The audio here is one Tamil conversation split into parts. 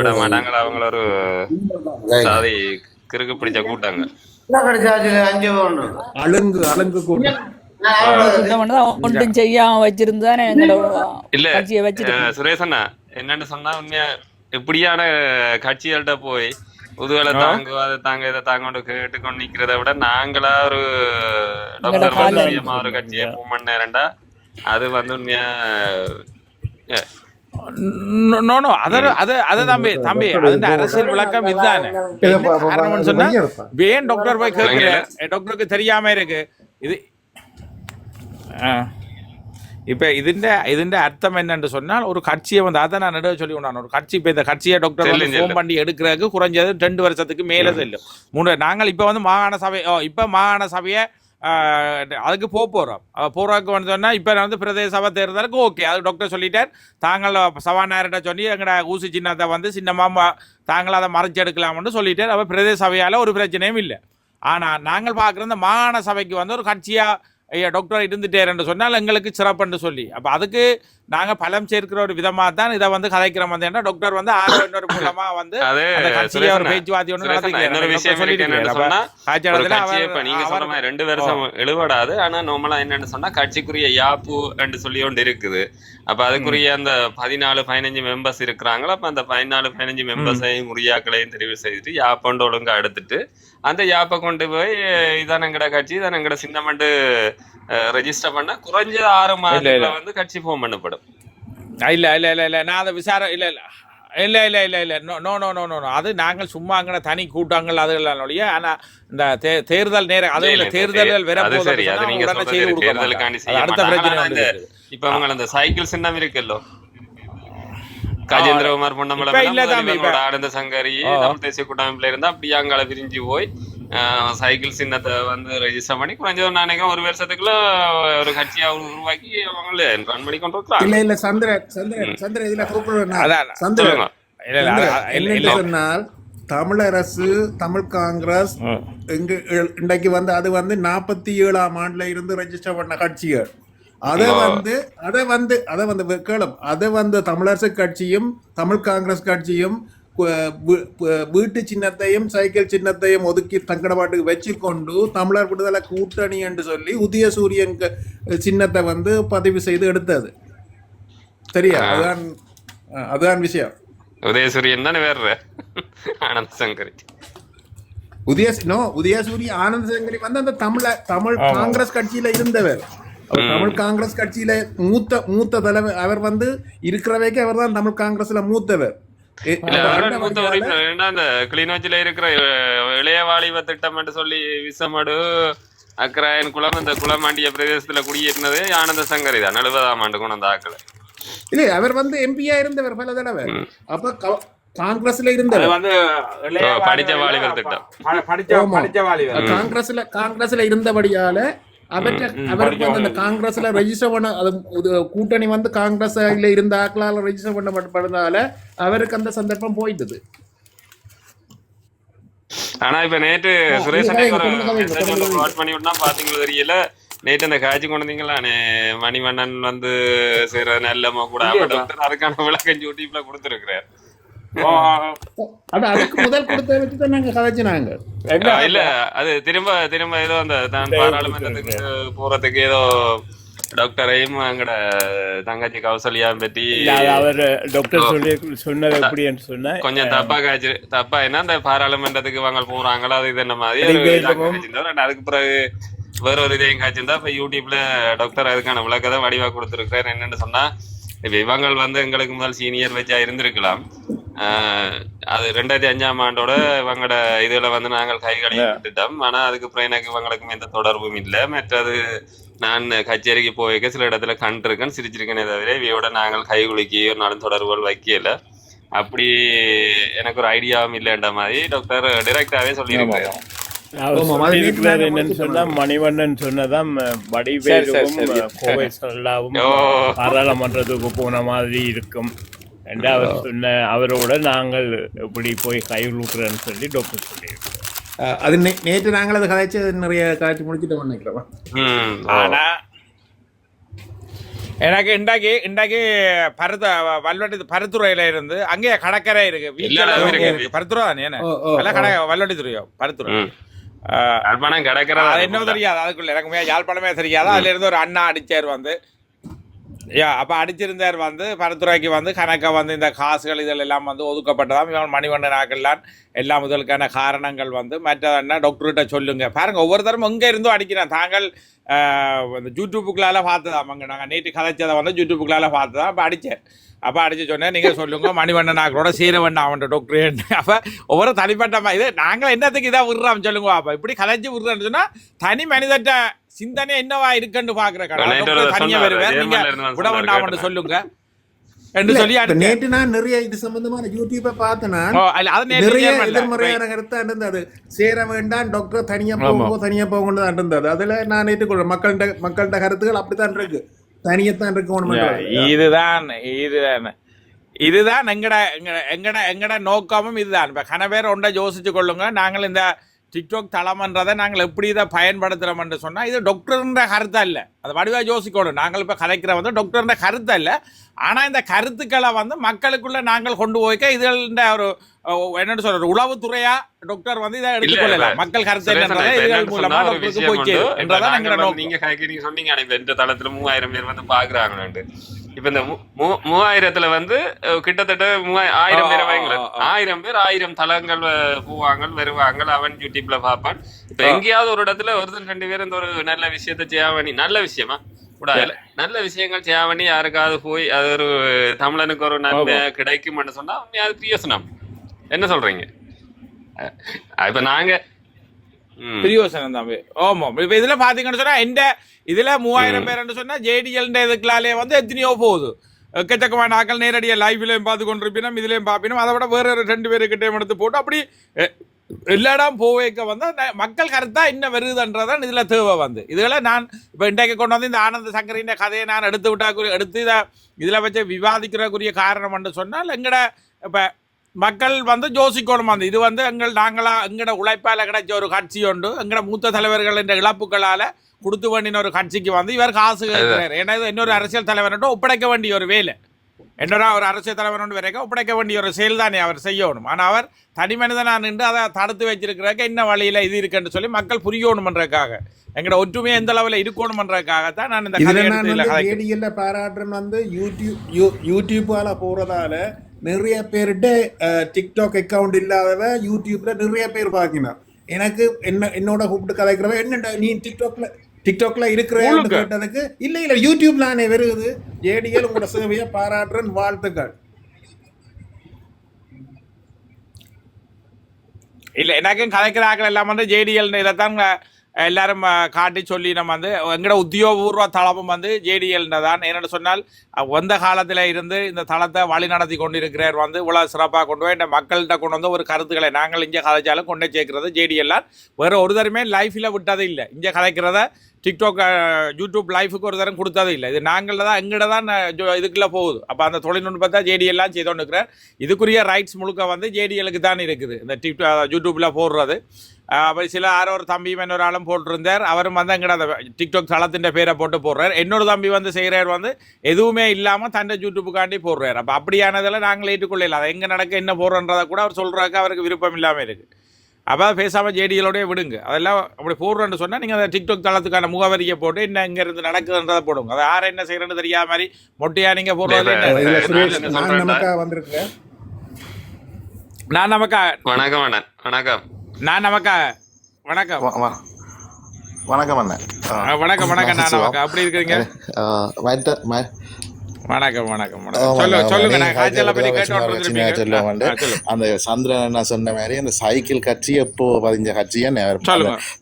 விட மாட்டாங்களா அவங்கள ஒரு சாதி கிறுக்கு பிடிச்ச கூட்டாங்க. அழுங்கு அழுங்கு கூட்டம் ஒன்றும் செய்யாம வச்சிருந்தானே இல்ல. அண்ணா என்னன்னு சொன்னா உண்மையா இப்படியான கட்சிகள்கிட்ட போய் முதுகலை தாங்க அதை தாங்க இதை தாங்கன்னு கேட்டுக்கொண்டு நிக்கிறதை விட நாங்களா ஒரு டாக்டர் வசதியமா ஒரு கட்சியை போக நேரண்டா அது வந்து உண்மையா நோ நோ அத தம்பி தம்பி அரசியல் விளக்கம் இதுதானே சொன்னா டாக்டருக்கு தெரியாம இருக்கு இது இப்போ இதுண்ட இதுண்ட அர்த்தம் என்னன்னு சொன்னால் ஒரு கட்சியை வந்து அதை நான் நடுவ சொல்லி விடான் ஒரு கட்சி இப்போ இந்த கட்சியை டாக்டர் வந்து ஃபோன் எடுக்கிறதுக்கு குறைஞ்சது ரெண்டு வருஷத்துக்கு மேலே செல்லும் மூணு நாங்கள் இப்ப வந்து மாகாண சபை இப்ப மாகாண சபையை அதுக்கு போக போகிறோம் போறதுக்கு வந்து இப்போ நான் வந்து பிரதேச சபை தேர்தலுக்கு ஓகே அது டாக்டர் சொல்லிட்டார். தாங்கள் சபாநாயகர்கிட்ட சொல்லி எங்கட ஊசி சின்னத்தை வந்து சின்னமாக தாங்கள் அதை மறைச்சு எடுக்கலாம்னு சொல்லிட்டார். அப்போ பிரதேச சபையால் ஒரு பிரச்சனையும் இல்லை. ஆனால் நாங்கள் பார்க்குற இந்த மாகாண சபைக்கு வந்து ஒரு கட்சியாக ஐயா டாக்டர் இருந்துட்டேருன்னு சொன்னால் எங்களுக்கு சிறப்புன்னு சொல்லி. அப்போ அதுக்கு நாங்க பலம் சேர்க்கிற ஒரு விதமா தான் இதை வந்து கதைக்கிறோம் வந்து ஏன்னா டாக்டர் வந்து ஆரோ இன்னொரு மூலமா வந்து கட்சியை ஒரு பேச்சுவார்த்தை ஒன்று மாதிரி ரெண்டு வருஷம் எழுபடாது ஆனா நார்மலா என்னன்னு சொன்னா கட்சிக்குரிய யாப்பு என்று சொல்லி ஒன்று இருக்குது. அப்ப அதுக்குரிய அந்த பதினாலு பதினஞ்சு மெம்பர்ஸ் இருக்கிறாங்களா? அப்ப அந்த பதினாலு பதினஞ்சு மெம்பர்ஸையும் உரியாக்களையும் தெரிவு செய்துட்டு யாப்போண்டு ஒழுங்கா எடுத்துட்டு அந்த யாப்பை கொண்டு போய் இதான் எங்கட கட்சி இதான் எங்கட சின்னமண்டு ரெஜிஸ்டர் பண்ண குறைஞ்சது ஆறு மாதத்துல வந்து கட்சி ஃபார்ம் பண்ணப்படும் இல்ல இல்ல இல்ல இல்ல. நான் அதை விசார இல்ல இல்ல. இல்ல இல்ல இல்ல இல்ல. No no no no no அது நாங்கள் சும்மா அங்கே தனி கூட்டங்கள் அதுகள் ஒழிய. ஆனா இந்த தே- தேர்தல் நேரம் அது இல்ல, அது அது. செய்ய அது அடுத்த. பிரச்சனை இப்ப அவங்க அந்த சைக்கிள் சின்னம் இருக்குல்லோ? கஜேந்திரகுமார் பொன்னமலை சங்கரி தேசிய கூட்டமைப்புல இருந்தா அப்படியே அங்கால பிரிஞ்சு போய் சைக்கிள் சின்னத்தை வந்து ரெஜிஸ்டர் பண்ணி குறைஞ்சது நான் நினைக்கிறேன் ஒரு வருஷத்துக்குள்ள ஒரு கட்சியா உருவாக்கி அவங்கள ரன் பண்ணி கொண்டு இல்ல இருக்கலாம் இல்ல சந்திர சந்திர சந்திர இதுல கூப்பிடுறேன் அதான். சந்திர இல்ல இல்ல இல்ல இல்ல. சொன்னால் தமிழரசு தமிழ் காங்கிரஸ். இங்கு இன்றைக்கு வந்து அது வந்து நாற்பத்தி ஏழாம் ஆண்டுல இருந்து ரெஜிஸ்டர் பண்ண கட்சிகள். அதை வந்து அதை வந்து அதை வந்து கேளும். அதை வந்து தமிழரசு கட்சியும் தமிழ் காங்கிரஸ் கட்சியும் வீட்டு சின்னத்தையும் சைக்கிள் சின்னத்தையும் ஒதுக்கி தங்கட பாட்டுக்கு வச்சுக்கொண்டு தமிழர் விடுதலை கூட்டணி என்று சொல்லி உதயசூரியன் க- சின்னத்தை வந்து பதிவு செய்து எடுத்தது. சரியா? அதுதான் அதுதான் விஷயம். உதயசூரியன் தானே வேற? ஆனந்த சங்கரி. உதய நோ உதயசூரிய ஆனந்த சங்கரி வந்து அந்த தமிழ தமிழ் காங்கிரஸ் கட்சியில இருந்தவர். அவர் தமிழ் காங்கிரஸ் கட்சியில மூத்த மூத்த தலைவர் அவர் வந்து இருக்கிறவைக்கு அவர் தான் தமிழ் காங்கிரஸ்ல மூத்தவர். மூத்த உறுப்பினர் அந்த கிளிநொச்சியில இருக்கிற இளைய வாலிப திட்டம் என்று சொல்லி விசமடு அக்கராயன் குளம் இந்த குளமாண்டிய பிரதேசத்துல குடியேறினது ஆனந்த சங்கரி தான். எழுபதாம் ஆண்டு கொண்டு அந்த ஆக்கள் இல்ல அவர் வந்து எம்பியா இருந்தவர் பல தடவை. அப்ப காங்கிரஸ்ல இருந்தவர். படிச்ச வாலிபர் திட்டம். காங்கிரஸ்ல காங்கிரஸ்ல இருந்தபடியால அவற்ற அவருக்கு வந்து அந்த காங்கிரஸ்ல ரெஜிஸ்டர் பண்ண அது கூட்டணி வந்து காங்கிரஸ்ல இருந்த ஆக்களால ரெஜிஸ்டர் பண்ணப்பட்டதால அவருக்கு அந்த சந்தர்ப்பம் போயிட்டது ஆனா இப்ப நேற்று சுரேஷ் பண்ணி பாத்தீங்களா தெரியல. நேற்று அந்த காட்சி கொண்டு வந்தீங்களானே மணிவண்ணன் வந்து செய்யற நல்லமோ கூட டாக்டர் அதுக்கான விளக்கம் யூடியூப்ல கொடுத்துருக்கிறார். அதுக்கு முதல் கொடுத்த வச்சு தான் நாங்க. கதைச்சினாங்க ஆஹ் இல்ல அது திரும்ப திரும்ப ஏதோ அந்த தான் பாராளுமன்றத்துக்கு போறதுக்கு ஏதோ டாக்டரையும் அங்கட தங்கச்சி கௌசல்யா பத்தி அவர் டாக்டர் சொல்லி சொன்னது எப்படின்னு சொன்னா கொஞ்சம் தப்பா காய்ச்சி தப்பா என்ன அந்த பாராளுமன்றத்துக்கு வாங்க போறாங்களோ அது இது என்ன மாதிரி அதுக்கு பிறகு வேற ஒரு இதையும் காய்ச்சிருந்தா இப்ப யூடியூப்ல டாக்டர் அதுக்கான விளக்கத்தை வடிவா கொடுத்துருக்காரு என்னன்னு சொன்னா இப்ப இவங்கள் வந்து எங்களுக்கு முதல் சீனியர் வச்சா இருந்திருக்கலாம். அது ரெண்டாயிரத்தி அஞ்சாம் ஆண்டோட இவங்களோட இதுல வந்து நாங்கள் கை கழுவி விட்டுட்டோம். ஆனா அதுக்கப்புறம் எனக்கு இவங்களுக்கும் எந்த தொடர்பும் இல்லை. மற்றது நான் கச்சேரிக்கு போய்க்க சில இடத்துல கண்டிருக்கேன். சிரிச்சிருக்கேனே தவிர இவையோட நாங்கள் கை குலுக்கி ஒரு நாளும் தொடர்புகள் வைக்கல. அப்படி எனக்கு ஒரு ஐடியாவும் இல்லைன்ற மாதிரி டாக்டர் டிரெக்டாவே சொல்லியிருக்காரு. என்னன்னு சொன்னா மணிவண்ணன் சொன்னதாம் வடிவேலுவும் கோவை சொல்லாவும். பாராளுமன்றத்துக்கு போன மாதிரி இருக்கும். அவர் சொன்ன அவரோட நாங்கள் இப்படி போய் கை கொடுக்குறேன்னு சொல்லி டாக்டர் சொல்லியிருக்கிறார் அஹ் அது நேற்று நாங்கள் அதை கதைச்சு நிறைய காட்சி முடிச்சுட்டு நினைக்கிறோம். ஆனா எனக்கு இன்றைக்கு இன்றைக்கு பருத்த வல்வட்டி பருத்துறையில இருந்து அங்கே கடற்கரை இருக்கு. பருத்துறை தானே? கடை வல்வட்டி துறையோ பருத்துறை. யாழ்ப்பாணம் கிடக்கிறதா அது என்ன தெரியாது அதுக்குள்ள எனக்கு யாழ்ப்பாணமே தெரியாது. அதுல இருந்து ஒரு அண்ணா அடிச்சார் வந்து. யா அப்போ அடிச்சிருந்தார் வந்து பரத்துறைக்கு வந்து கணக்கை வந்து இந்த காசுகள் இதெல்லாம் எல்லாம் வந்து ஒதுக்கப்பட்டதாம். இவன் மணிவண்ணனாக்கெல்லாம் எல்லா முதலுக்கான காரணங்கள் வந்து மற்ற டாக்டர்கிட்ட சொல்லுங்க. பாருங்க ஒவ்வொருத்தரும் எங்கே இருந்தோ அடிக்கிறான். தாங்கள் இந்த யூடியூப்புக்குள்ளால பார்த்ததாம். அங்கே நாங்கள் நேற்று கதைச்சதை வந்து யூடியூப்புக்குள்ளால பார்த்ததா அப்போ அடிச்சேன். அப்போ அடிச்சு சொன்னேன் நீங்கள் சொல்லுங்க மணிவண்ணன் ஆக்களோட சீரவண்ணா அவன் டாக்டர். அப்போ ஒவ்வொரு தனிப்பட்ட இது நாங்கள் என்னத்துக்கு இதாக விடுறோம் சொல்லுங்க. அப்போ இப்படி கலைச்சு விடுறோம்னு சொன்னால் தனி மனிதட்ட சிந்தனை என்னவா இருக்குன்னு பாக்குற கடை. நேற்று டாக்டர் ஒரு தனியா நீங்க விட கேட்டேன். சொல்லுங்க. என்று சொல்லி நேற்று நான் நிறைய இது சம்பந்தமான யூடியூப்பை பார்த்தேன்? நிறைய. எதிர்மறையான கருத்தா இருந்தது. சேர வேண்டாம் டாக்டர் தனியா போகோ தனியா போகணும் தான் இருந்தது. அதுல நான் ஏற்றுக்கொள்றேன் மக்கள்கிட்ட மக்கள்கிட்ட கருத்துக்கள் அப்படித்தான் இருக்கு. தனியத்தான் இருக்கு இதுதான் இதுதான். இதுதான் எங்கட எங்கட எங்கட எங்கட நோக்கமும் இதுதான். இப்போ ஒன்றை யோசிச்சு கொள்ளுங்க. நாங்கள் இந்த டிக்டாக் தளம்ன்றதை நாங்கள் எப்படி இதை பயன்படுத்துகிறோம்னு சொன்னால் இது டாக்டர்ன்ற கருத்தா இல்லை. அது வடிவாக யோசிக்கணும். நாங்கள் இப்போ கலைக்கிற வந்து டாக்டர்ன்ற கருத்து இல்லை. ஆனால் இந்த கருத்துக்களை வந்து மக்களுக்குள்ள நாங்கள் கொண்டு போய்க்க இதுன்ற ஒரு என்னன்னு சொல்ற உளவுத்துறையா டாக்டர் வந்து இதை எடுத்துக்கொள்ளலாம் மக்கள் கருத்து நாங்க சொன்னீங்க இந்த தளத்துல மூவாயிரம் பேர் வந்து பாக்குறாங்கன்னு இப்ப இந்த மூவாயிரத்துல வந்து கிட்டத்தட்ட ஆயிரம் பேர். ஆயிரம் பேர் ஆயிரம் தளங்கள் போவாங்க வருவாங்க அவன் யூடியூப்ல பார்ப்பான். இப்ப எங்கேயாவது ஒரு இடத்துல ஒருத்தன் ரெண்டு பேர் இந்த ஒரு நல்ல விஷயத்த செய்யாமணி நல்ல விஷயமா? கூடாது நல்ல விஷயங்கள் செய்யாமணி யாருக்காவது போய் அது ஒரு தமிழனுக்கு ஒரு நன்மை கிடைக்கும்னு சொன்னா அது பிரியோசனம். என்ன சொல்றீங்க? இப்ப நாங்க. பிரியோசனம் தான். ஆமாம் இப்போ இதில் பார்த்தீங்கன்னு சொன்னால் எந்த இதில் மூவாயிரம் பேர்னு சொன்னால் ஜேடிஎல்ன்ற இதுக்குள்ளாலே வந்து எத்தனையோ போகுது. எக்கச்சக்கமான ஆக்கள் நேரடியாக லைவ்லையும் பார்த்து கொண்டிருப்பினும் இதுலேயும் பார்ப்பினும் அதை விட வேற ரெண்டு பேருக்கிட்டையும் எடுத்து போட்டு அப்படி எல்லா இடம் போவேக்க வந்து மக்கள் கருத்தா என்ன வருதுன்றதான் இதில் தேவை வந்து. இதுகளை நான் இப்போ இன்றைக்கு கொண்டு வந்து இந்த ஆனந்த சங்கரின் கதையை நான் எடுத்து விட்டா எடுத்து இதை இதில் வச்சு விவாதிக்கிறக்குரிய காரணம் என்று சொன்னால் எங்கட இப்போ மக்கள் வந்து யோசிக்கணும் அந்த இது வந்து எங்கள் நாங்களா எங்கட உழைப்பால கிடைச்ச ஒரு கட்சி உண்டு. எங்கட மூத்த தலைவர்கள் என்ற இழப்புகளால கொடுத்து வேண்டின ஒரு கட்சிக்கு வந்து இவர் காசு கேட்கிறார். ஏன்னா இது இன்னொரு அரசியல் தலைவர்கிட்ட ஒப்படைக்க வேண்டிய ஒரு வேலை. என்னடா ஒரு அரசியல் தலைவர் வரைக்கும் ஒப்படைக்க வேண்டிய ஒரு செயல் தானே அவர் செய்யணும். ஆனால் அவர் தனி மனிதனா நின்று அதை தடுத்து வச்சிருக்கிறக்க என்ன வழியில இது இருக்குன்னு சொல்லி மக்கள் புரியணுமன்றதுக்காக. எங்கட ஒற்றுமையை எந்த நான் இந்த இதுல கதையை நான் வந்து கதைக்கிறேன். ஏடிஎல்ல பாராட்டுறேன் வந்து யூடியூப் யூ- யூடியூப்பால போறதால நிறைய பேர்கிட்ட டிக்டாக் அக்கவுண்ட் இல்லாதவ யூடியூப்ல நிறைய பேர் பாக்கினார் எனக்கு என்ன என்னோட கூப்பிட்டு கதைக்கிறவ என்னடா நீ டிக்டாக்ல டிக்டாக்ல இருக்கிறேன்னு? கேட்டதுக்கு இல்ல இல்ல யூடியூப்லானே வருது ஏடிஎல் உங்களோட சேவையை பாராட்டுறேன் வாழ்த்துக்கள் இல்லை எனக்கும் கலைக்கிற ஆக்கள் எல்லாம் வந்து ஜேடிஎல் இதை தான் எல்லாரும் காட்டி சொல்லி நம்ம வந்து எங்களோட உத்தியோகபூர்வ தளமும் வந்து ஜேடிஎல் தான். என்னென்னு சொன்னால் வந்த காலத்தில் இருந்து இந்த தளத்தை வழி நடத்தி கொண்டிருக்கிறார் வந்து இவ்வளோ சிறப்பாக கொண்டு போய் இந்த மக்கள்கிட்ட கொண்டு வந்து ஒரு கருத்துக்களை நாங்கள் இங்கே கதைச்சாலும் கொண்டு சேர்க்கிறது ஜேடிஎல்லாம் வேறு ஒரு தருமே லைஃப்பில் விட்டது இல்லை. இங்கே கதைக்கிறத டிக்டாக் யூடியூப் லைஃபுக்கு ஒரு தரம் கொடுத்தது இல்லை. இது நாங்கள் தான் எங்கிட்ட தான் இதுக்குள்ளே ஜோ- போகுது. அப்போ அந்த தொழில்நுட்பத்தை ஜேடிஎல்லாம் செய்தோன்னு இருக்கிறேன் இருக்கிறார் இதுக்குரிய ரைட்ஸ் முழுக்க வந்து ஜேடிஎலுக்கு தான் இருக்குது. இந்த டிக்டாக் யூடியூப்பில் போடுறது. அஹ் அப்படி சில யாரோ ஒரு தம்பியும் இன்னொரு ஆளும் போட்டிருந்தார் அவரும் வந்து எங்கட அந்த டிக்டாக் தளத்தின் பேரை போட்டு போடுறார் இன்னொரு தம்பி வந்து செய்கிறார் வந்து எதுவுமே இல்லாமல் தண்டை யூடியூப்புக்காண்டி போடுறார் அப்போ அப்படியானதில் நாங்கள் ஏற்றுக்கொள்ளல அதை எங்கே நடக்க என்ன போடுறன்றதை கூட அவர் சொல்கிறதுக்கு அவருக்கு விருப்பம் இல்லாமல் இருக்குது அப்போ பேசாமல் ஜேடிஎலோடய விடுங்க அதெல்லாம் அப்படி போடுறேன்னு சொன்னால் நீங்கள் அந்த டிக்டாக் தளத்துக்கான முகவரியை போட்டு என்ன இங்கே இருந்து நடக்குதுன்றதை போடுங்க அதை யார் என்ன செய்யறன்னு தெரியாத மாதிரி மொட்டையாக நீங்கள் போடுறது நான்? நமக்கா வந்திருக்கேன் நான் நமக்கா வணக்கம் அண்ணன் வணக்கம் நான் நமக்கா வணக்கம். வணக்கம் அண்ணன் வணக்கம் வணக்கம் நான். நமக்கா அப்படி இருக்கிறீங்க? வணக்கம் வணக்கம் சொல்ல வந்து அந்த சந்திரன் என்ன சொன்ன மாதிரி அந்த சைக்கிள் கட்சி எப்போ பதிஞ்ச கட்சியை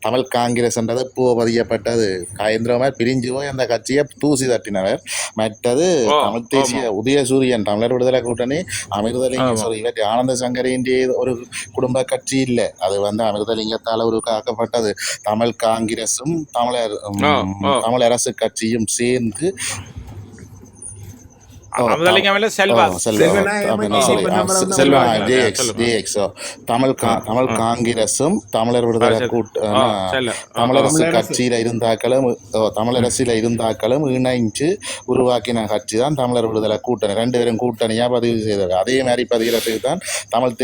தமிழ் காங்கிரஸ்ன்றது எப்போ பதியப்பட்டது? காயந்திரமாக பிரிஞ்சு போய் அந்த கட்சியை தூசி தட்டினவர் மற்றது தமிழ் தேசிய உதயசூரியன் தமிழர் விடுதலை கூட்டணி அமிர்தலிங்க sorry, இவற்றை ஆனந்த சங்கரின் ஒரு குடும்ப கட்சி இல்லை. அது வந்து அமிர்தலிங்கத்தால் உருவாக்கப்பட்டது தமிழ் காங்கிரஸும் தமிழர் ம், ஓ, ஓ. தமிழ் அரசு கட்சியும் சேர்ந்து தமிழ் காங்கிரசும் தமிழர் விடுதலை. கூட்ட. தமிழரசு. கட்சியில இருந்தாக்களும் தமிழரசில இருந்தாக்களும் இணைஞ்சு உருவாக்கின கட்சி தான் தமிழர் விடுதலை கூட்டணி. ரெண்டு பேரும் கூட்டணியா பதிவு செய்தது. அதே மாதிரி பதிகிறதுக்கு தான் தமிழ்